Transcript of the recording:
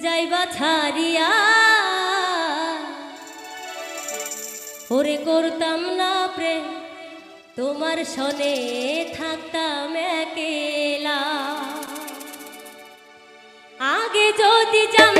হারিয়া ওরে করতাম না প্রেম তোমার সনে থাকতাম একেলা। আগে যদি জান